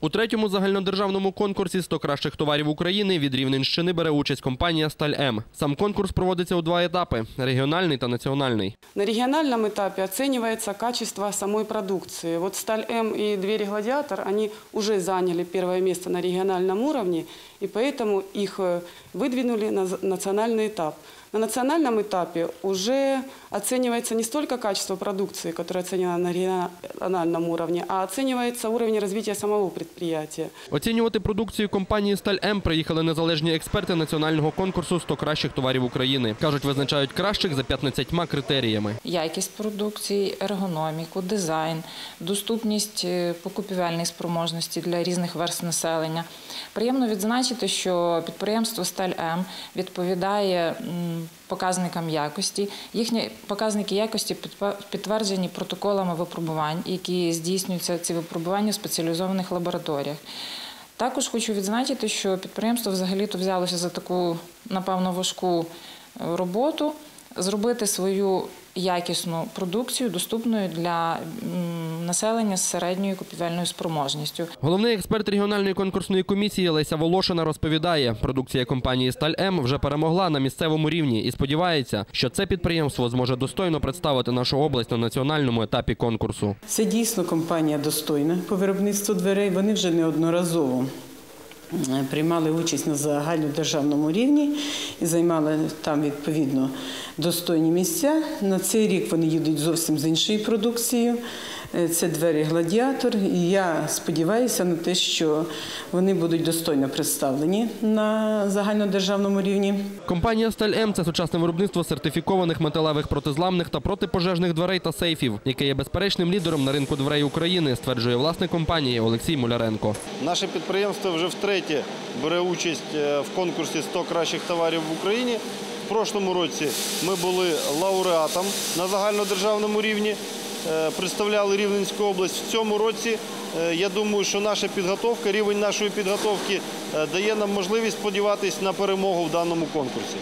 У третьому загальнодержавному конкурсі «100 кращих товарів України від Рівненщини бере участь компанія Сталь М. Сам конкурс проводиться у два етапи регіональний та національний. На региональном этапе оценивается качество самой продукции. Вот «Сталь М» и «Двери Гладиатор» они уже заняли первое место на региональном уровне, и поэтому их э, выдвинули на з- национальный этап. На национальном этапе уже оценивается не столько качество продукции, которая оценена на региональном уровне, а оценивается уровень развития самого предприятия. Оцінювати продукцію компанії Сталь М приїхали незалежні експерти національного конкурсу «100 кращих товарів України. Кажуть, визначають кращих за 15 критеріями. якість продукції, ергономіку, дизайн, доступність е, покупівельної спроможності для різних верств населення. Приємно відзначити, що підприємство Сталь М відповідає показникам якості. Їхні показники якості підтверджені протоколами випробувань, які здійснюються ці випробування в спеціалізованих лабораторіях. Також хочу відзначити, що підприємство взагалі-то взялося за таку, напевно, важку е, роботу зробити свою якісну продукцію доступною для населення з середньою купівельною спроможністю. Головний експерт регіональної конкурсної комісії Леся Волошина розповідає, продукція компанії Сталь М вже перемогла на місцевому рівні і сподівається, що це підприємство зможе достойно представити нашу область на національному етапі конкурсу. Це дійсно компанія достойна по виробництву дверей. Вони вже неодноразово е, приймали участь на загальнодержавному рівні і займали там відповідно достойні місця. На цей рік вони їдуть зовсім з іншою продукцією. Е, Це двері гладіатор. І я сподіваюся на те, що вони будуть достойно представлені на загальнодержавному рівні. Компанія Сталь М це сучасне виробництво сертифікованих металевих протизламних та протипожежних дверей та сейфів, яке є безперечним лідером на ринку дверей України, стверджує власник компанії Олексій Муляренко. Наше підприємство вже втретє бере участь е, в конкурсі 100 кращих товарів в Україні. В прошлому році ми були лауреатом на загальнодержавному рівні, представляли Рівненську область. В цьому році е, я думаю, що наша підготовка, рівень нашої підготовки е, дає нам можливість сподіватися на перемогу в даному конкурсі.